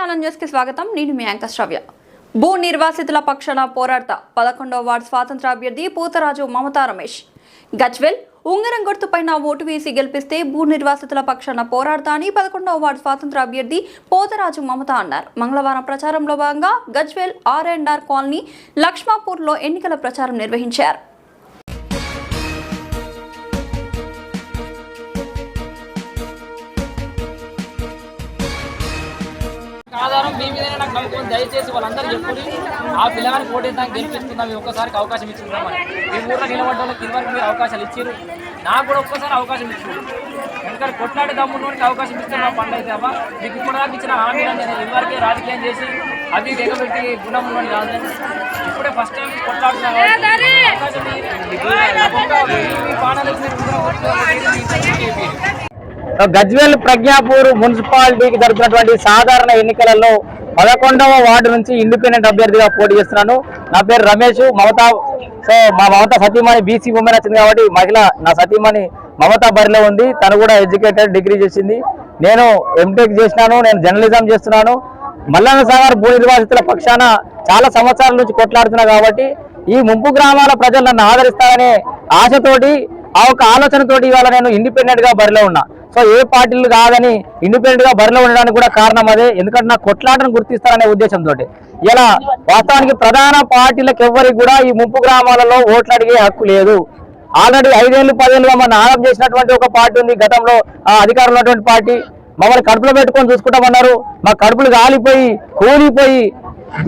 తెలంగాణ న్యూస్కి స్వాగతం. నేను మీ యాంకర్ శ్రవ్య. భూ నిర్వాసితుల పక్షాన పోరాడతా పదకొండవ వార్డు స్వాతంత్ర అభ్యర్థి పూతరాజు మమతా రమేష్. గజ్వెల్ ఉంగరం గుర్తుపైన ఓటు వేసి గెలిపిస్తే భూ నిర్వాసితుల పక్షాన పోరాడతా అని పదకొండవ వార్డు స్వాతంత్ర అభ్యర్థి పోతరాజు మమత అన్నారు. మంగళవారం ప్రచారంలో భాగంగా Gajwel R and R colony లక్ష్మాపూర్లో ఎన్నికల ప్రచారం నిర్వహించారు. మీ మీద నాకు నమ్మకం దయచేసి వాళ్ళందరూ చెప్పుకుని ఆ పిల్లగాని గెలిపిస్తున్నాం మేము ఒక్కసారికి అవకాశం ఇచ్చుకున్నామని ఈ ఊర్లో నిలబడ్డ వాళ్ళకి ఇదివరకు మీరు అవకాశాలు ఇచ్చారు నాకు కూడా ఒక్కసారి అవకాశం ఇచ్చారు ఎందుకంటే కొట్లాడి దమ్మున్నోడికి అవకాశం ఇస్తే మా పండుగ అయితే అబ్బా. మీకు ఇప్పుడు దాకా ఇచ్చిన హామీలన్నీ నేను ఇదివరకే రాజకీయం చేసి అవి ఎగబెట్టి గుణం ఉన్నోని కాదు. ఇప్పుడే ఫస్ట్ టైం కొట్లాడుతున్నా కాబట్టి అవకాశం ఈ- ఈ పానాలు మీరు ఉంగరం కొట్టుకోవాలి, మీ పని చేయండి. గజ్వేల్ ప్రజ్ఞాపూర్ మున్సిపాలిటీకి జరుగుతున్నటువంటి సాధారణ ఎన్నికలలో పదకొండవ వార్డు నుంచి ఇండిపెండెంట్ అభ్యర్థిగా పోటీ చేస్తున్నాను. నా పేరు రమేష్ మమతా సో మా మమతా సతీమణి బీసీ ఉమెన్ వచ్చింది కాబట్టి మహిళ నా సతీమణి మమతా బరిలో ఉంది. తను కూడా ఎడ్యుకేటెడ్ డిగ్రీ చేసింది. నేను ఎంటెక్ చేసినాను నేను జర్నలిజం చేస్తున్నాను. మల్లన్న సాగర్ భూ నిర్వాసితుల పక్షాన చాలా సంవత్సరాల నుంచి కొట్లాడుతున్నా కాబట్టి ఈ ముంపు గ్రామాల ప్రజలు నన్ను ఆదరిస్తారనే ఆశతోటి ఆ ఒక ఆలోచనతోటి ఇవాళ నేను ఇండిపెండెంట్గా బరిలో ఉన్నా. సో ఏ పార్టీలు కాదని ఇండిపెండెంట్గా బరిలో ఉండడానికి కూడా కారణం అదే. ఎందుకంటే నా కొట్లాటను గుర్తిస్తారనే ఉద్దేశంతో ఇలా వాస్తవానికి ప్రధాన పార్టీలకు ఎవ్వరికి కూడా ఈ ముంపు గ్రామాలలో ఓట్లు అడిగే హక్కు లేదు. ఆల్రెడీ ఐదేళ్ళు పదేళ్ళుగా మన ఆరోపణ చేసినటువంటి ఒక పార్టీ ఉంది. గతంలో ఆ అధికారంలో ఉన్నటువంటి పార్టీ. మమ్మల్ని కడుపులో పెట్టుకొని చూసుకుంటామన్నారు మా కడుపులు కాలిపోయి కూలిపోయి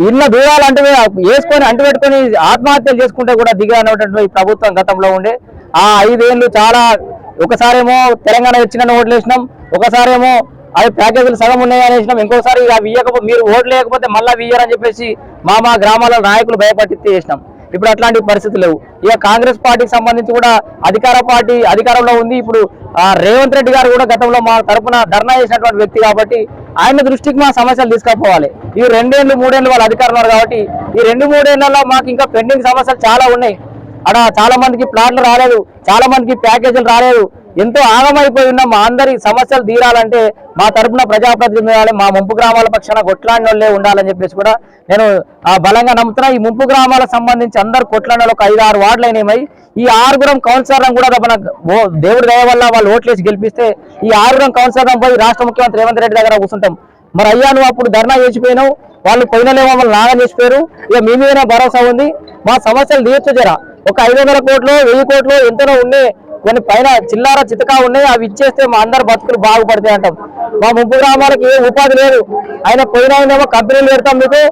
ఇళ్ళ దూరాలు అంటే వేసుకొని అంటు పెట్టుకొని ఆత్మహత్యలు చేసుకుంటే కూడా దిగానటువంటి ప్రభుత్వం గతంలో ఉండే. ఆ ఐదేళ్ళు చాలా ఒకసారేమో తెలంగాణ ఇచ్చిన ఓట్లు వేసినాం ఒకసారేమో అవి ప్యాకేజీలు సగం ఉన్నాయని వేసినాం ఇంకోసారి అవి ఇవ్వకపోతే మీరు ఓట్లు లేకపోతే మళ్ళీ ఇయ్యారని చెప్పేసి మా మా గ్రామాల నాయకులు భయపట్టి చేసినాం ఇప్పుడు అట్లాంటి పరిస్థితి లేవు. ఇక కాంగ్రెస్ పార్టీకి సంబంధించి కూడా అధికార పార్టీ అధికారంలో ఉంది. ఇప్పుడు ఆ, రేవంత్ రెడ్డి గారు కూడా గతంలో మా తరఫున ధర్నా చేసినటువంటి వ్యక్తి కాబట్టి ఆయన దృష్టికి మా సమస్యలు తీసుకుపోవాలి. ఈ రెండేళ్ళు మూడేళ్ళు వాళ్ళు అధికారంలో ఉన్నారు కాబట్టి ఈ రెండు మూడేళ్ళలో మాకు ఇంకా పెండింగ్ సమస్యలు చాలా ఉన్నాయి. అక్కడ చాలా మందికి ప్లాట్లు రాలేదు చాలా మందికి ప్యాకేజీలు రాలేదు. ఎంతో ఆగమైపోయి ఉన్న మా అందరి సమస్యలు తీరాలంటే మా తరఫున ప్రజాప్రతినిధులు మా ముంపు గ్రామాల పక్షాన కొట్లాడిన వాళ్ళే ఉండాలని చెప్పేసి కూడా నేను ఆ, బలంగా నమ్ముతున్నా. ఈ ముంపు గ్రామాలకు సంబంధించి అందరు కొట్లాడిన ఒక ఐదు ఆరు వార్డులు అయినాయి ఈ ఆరుగురం కౌన్సిలర్లను కూడా మన దేవుడి దయ వల్ల వాళ్ళు ఓట్లేసి గెలిపిస్తే ఈ ఆరుగురం కౌన్సిలర్లను పోయి రాష్ట్ర ముఖ్యమంత్రి రేవంత్ రెడ్డి దగ్గర కూర్చుంటాం. మరి అయ్యా నువ్వు అప్పుడు ధర్నా చేసిపోయినావు వాళ్ళు పోయినలే మమ్మల్ని నాగం చేసిపోయారు. ఇక మీ మీదనే భరోసా ఉంది. మా సమస్యలు తీర్చు జరా. ఒక ఐదు వందల కోట్లు వెయ్యి కోట్లు ఎంతనో ఉన్నాయి. కొన్ని పైన చిల్లార చితకా ఉన్నాయి. అవి ఇచ్చేస్తే మా అందరు బతుకులు బాగుపడతాయి అంటాం. మా ముంపు గ్రామాలకు ఏ ఉపాధి లేదు. ఆయన పోయిన ఆయనేమో కంపెనీలు పెడతాం మీకు.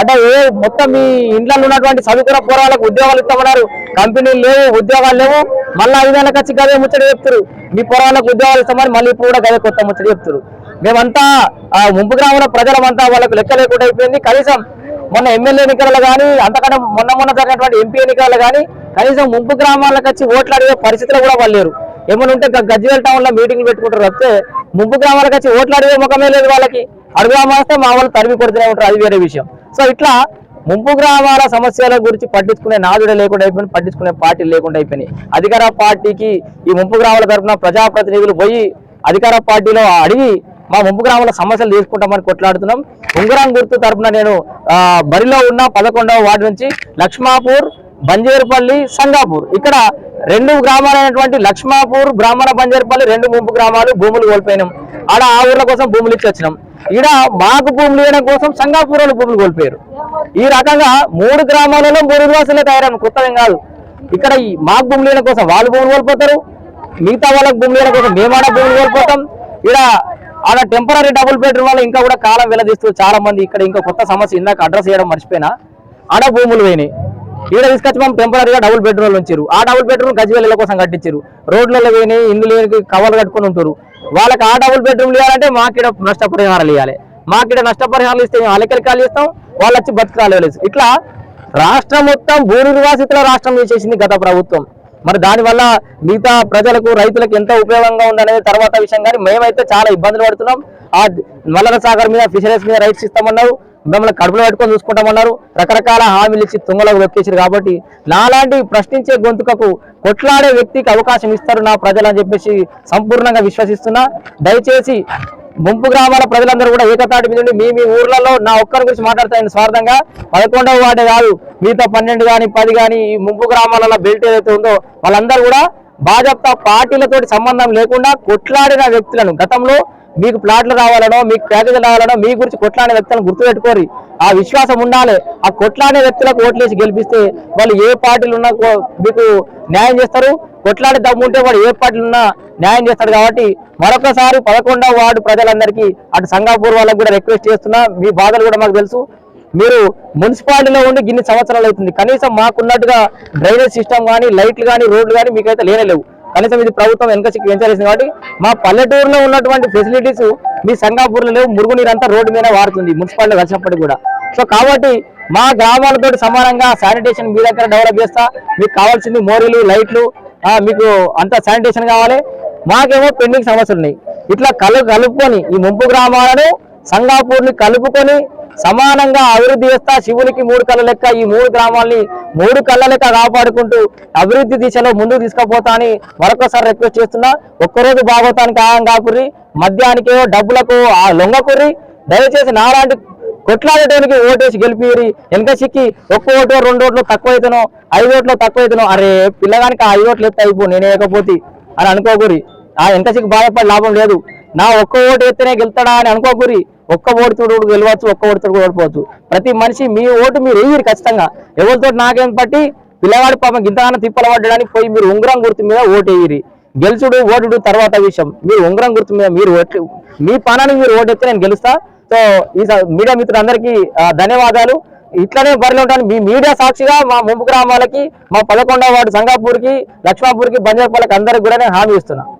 అంటే ఏ మొత్తం మీ ఇంట్లో ఉన్నటువంటి చదువుకున్న పోరాలకు ఉద్యోగాలు ఇస్తామన్నారు. కంపెనీలు లేవు ఉద్యోగాలు లేవు. మళ్ళీ ఐదేళ్ళకి వచ్చి గదే ముచ్చట చెప్తారు. మీ పొరాలకు ఉద్యోగాలు ఇస్తామని మళ్ళీ ఇప్పుడు కూడా గదే కొత్త ముచ్చట చెప్తారు. మేమంతా ఆ ముంపు గ్రామంలో ప్రజలమంతా వాళ్ళకు లెక్క లేకుండా అయిపోయింది. కనీసం మొన్న ఎమ్మెల్యే ఎన్నికలు కానీ అంతకంటే మొన్న మొన్న జరిగినటువంటి ఎంపీ ఎన్నికలలో కానీ కనీసం ముంపు గ్రామాలకు వచ్చి ఓట్లు అడిగే పరిస్థితులు కూడా వాళ్ళు లేరు. ఏమైనా ఉంటే గ- గజ్వేల్ టౌన్లో మీటింగ్లు పెట్టుకుంటారు తప్పితే ముంపు గ్రామాలకు వచ్చి ఓట్లు అడిగే ముఖమే లేదు వాళ్ళకి. అడుగుదామస్తే మా వాళ్ళు తరిమి కొడుతూనే ఉంటారు. అది వేరే విషయం. సో ఇట్లా ముంపు గ్రామాల సమస్యల గురించి పట్టించుకునే నాదుడే లేకుండా అయిపోయింది పట్టించుకునే పార్టీ లేకుండా అయిపోయినాయి. అధికార పార్టీకి ఈ ముంపు గ్రామాల తరఫున ప్రజాప్రతినిధులు పోయి అధికార పార్టీలో అడిగి మా ముంపు గ్రామంలో సమస్యలు తీసుకుంటామని కొట్లాడుతున్నాం. ఉంగరం గుర్తు తరపున నేను బరిలో ఉన్న పదకొండవ వార్డు నుంచి లక్ష్మాపూర్ బంజేరుపల్లి సంగాపూర్. ఇక్కడ రెండు గ్రామాలైనటువంటి లక్ష్మాపూర్ బ్రాహ్మణ బంజేరుపల్లి రెండు ముంపు గ్రామాలు భూములు కోల్పోయినాం. ఆడ ఆ ఊర్ల కోసం భూములు ఇచ్చి వచ్చినాం. ఈడ మాకు భూములు ఇవ్వడం కోసం సంగాపూర్ వాళ్ళు భూములు కోల్పోయారు. ఈ రకంగా మూడు గ్రామాలలో మూడు నివాసులే తయారైన కొత్తదేం కాదు. ఇక్కడ ఈ మాకు భూములు ఇవ్వడం కోసం వాళ్ళు భూములు కోల్పోతారు. మిగతా వాళ్ళకి భూములు ఇవ్వడం కోసం మేము ఆడ భూములు కోల్పోతాం. ఇక్కడ ఆడ టెంపరీ డబుల్ బెడ్రూమ్ వల్ల ఇంకా కూడా కాలం వెలదీస్తూ చాలా మంది ఇక్కడ ఇంకా కొత్త సమస్య ఇందాక అడ్రస్ చేయడం మర్చిపోయినా. ఆడ భూములు పోయినాయి ఈడ తీసుకొచ్చి మనం టెంపరీగా డబుల్ బెడ్రూమ్లు ఉంచారు. ఆ డబుల్ బెడ్రూమ్ గజ్వేల కోసం కట్టించారు. రోడ్లలో పోయినాయి ఇండ్లు కవర్లు కట్టుకొని ఉంటారు వాళ్ళకి ఆ డబుల్ బెడ్రూమ్ ఇవ్వాలంటే మాకిడ నష్టపరిహారాలు ఇవ్వాలి మాకిడ నష్టపరిహారాలు ఇస్తే మేము వాళ్ళకి కాలు ఇస్తాం వాళ్ళు వచ్చి బతుకురాలు ఇట్లా రాష్ట్రం మొత్తం భూ నిర్వాసితుల రాష్ట్రం చేసేసింది గత ప్రభుత్వం. మరి దానివల్ల మిగతా ప్రజలకు రైతులకు ఎంత ఉపయోగంగా ఉందనేది తర్వాత విషయం. కానీ మేమైతే చాలా ఇబ్బందులు పడుతున్నాం. ఆ మల్లన సాగర్ మీద ఫిషరీస్ మీద రైట్స్ ఇస్తామన్నారు. మిమ్మల్ని కడుపులో పెట్టుకొని చూసుకుంటామన్నారు. రకరకాల హామీలు ఇచ్చి తుంగలకు వెక్కేసారు కాబట్టి నాలాంటి ప్రశ్నించే గొంతుకకు కొట్లాడే వ్యక్తికి అవకాశం ఇస్తారు నా ప్రజలు అని చెప్పేసి సంపూర్ణంగా విశ్వసిస్తున్నా. దయచేసి ముంపు గ్రామాల ప్రజలందరూ కూడా ఏకతాటి మీద మీ మీ ఊర్లలో నా ఒక్కరి గురించి మాట్లాడతాను స్వార్థంగా. పదకొండవ వార్డే కాదు మిగతా పన్నెండు కానీ పది కానీ ఈ ముంపు గ్రామాలలో బెల్ట్ ఏదైతే ఉందో వాళ్ళందరూ కూడా భాజపా పార్టీలతో సంబంధం లేకుండా కొట్లాడిన వ్యక్తులను గతంలో మీకు ప్లాట్లు రావాలనో మీకు ప్యాకేజీలు రావాలనో మీ గురించి కొట్లాడే వ్యక్తులను గుర్తుపెట్టుకోరు. ఆ విశ్వాసం ఉండాలి. ఆ కొట్లాడే వ్యక్తులకు ఓట్లేసి గెలిపిస్తే వాళ్ళు ఏ పార్టీలు ఉన్నా కో- మీకు న్యాయం చేస్తారు. కొట్లాడే దమ్ము ఉంటే వాడు ఏ పార్టీలు ఉన్నా న్యాయం చేస్తాడు కాబట్టి మరొకసారి పదకొండవ వార్డు ప్రజలందరికీ అటు సంగాపూర్ వాళ్ళకు కూడా రిక్వెస్ట్ చేస్తున్నా. మీ బాధలు కూడా మాకు తెలుసు. మీరు మున్సిపాలిటీలో ఉండి గిన్ని సంవత్సరాలు అవుతుంది. కనీసం మాకున్నట్టుగా డ్రైనేజ్ సిస్టమ్ కానీ లైట్లు కానీ రోడ్లు కానీ మీకైతే లేనేలేవు కనీసం ఇది ప్రభుత్వం వెనక చిక్కి కాబట్టి మా పల్లెటూరులో ఉన్నటువంటి ఫెసిలిటీస్ మీ సంగాపూర్లో లేవు. మురుగునీరు అంతా రోడ్డు మీద వాడుతుంది మున్సిపాలిటీ వచ్చినప్పటికీ కూడా. సో కాబట్టి మా గ్రామాలతో సమానంగా శానిటేషన్ మీ దగ్గర డెవలప్ చేస్తా. మీకు కావాల్సింది మోరీలు లైట్లు మీకు అంతా శానిటేషన్ కావాలి. మాకేమో పెండింగ్ సమస్యలు ఉన్నాయి ఇట్లా కలు కలుపుకొని ఈ ముంపు గ్రామాలను సంగాపూర్ని కలుపుకొని సమానంగా అభివృద్ధి చేస్తా శివునికి మూడు కళ్ళ లెక్క ఈ మూడు గ్రామాల్ని మూడు కళ్ళ లెక్క కాపాడుకుంటూ అభివృద్ధి దిశలో ముందుకు తీసుకుపోతా అని మరొకసారి రిక్వెస్ట్ చేస్తున్నా. ఒక్కరోజు భాగవతానికి ఆయం కాకుర్రి మద్యానికో డబ్బులకు ఆ లొంగకుర్రి దయచేసి నాలాంటి కొట్లాడటానికి ఓటేసి గెలిపిరి. వెనక చిక్కి ఒక్క ఓటు రెండు ఓట్లు తక్కువ అవుతానో ఐదు ఓట్లు తక్కువ అరే పిల్లగానికి ఆ ఐదు ఓట్లు ఎత్తే అయిపో నేనే అని అనుకోకూరి ఆ వెనక చిక్కి బాధపడి లాభం లేదు. నా ఒక్క ఓటు ఎత్తేనే గెలుతాడా అని అనుకోకూరి ఒక్క ఓడితోడు గెలవచ్చు ఒక్క ఓడితోడు ఓడిపోవచ్చు. ప్రతి మనిషి మీ ఓటు మీరు వేయరు ఖచ్చితంగా. ఎవరితో నాకేం పట్టి? పిల్లవాడి పాపం గింతగానో తిప్పల పడ్డడానికి పోయి మీరు ఉంగరం గుర్తు మీద ఓటు వేయరు. గెలుచుడు ఓటుడు తర్వాత విషయం. మీరు ఉంగరం గుర్తు మీద మీరు ఓట్లు మీ పనానికి మీరు ఓటు నేను గెలుస్తా. సో ఈ మీడియా మిత్రులందరికీ ధన్యవాదాలు. ఇట్లనే బరిలో ఉంటాను. మీ మీడియా సాక్షిగా మా ముంపు గ్రామాలకి మా పదకొండవ వార్డు సంగాపూర్కి లక్ష్మాపూర్కి బంజార్పాలకి అందరికి కూడా నేను హామీ ఇస్తున్నాను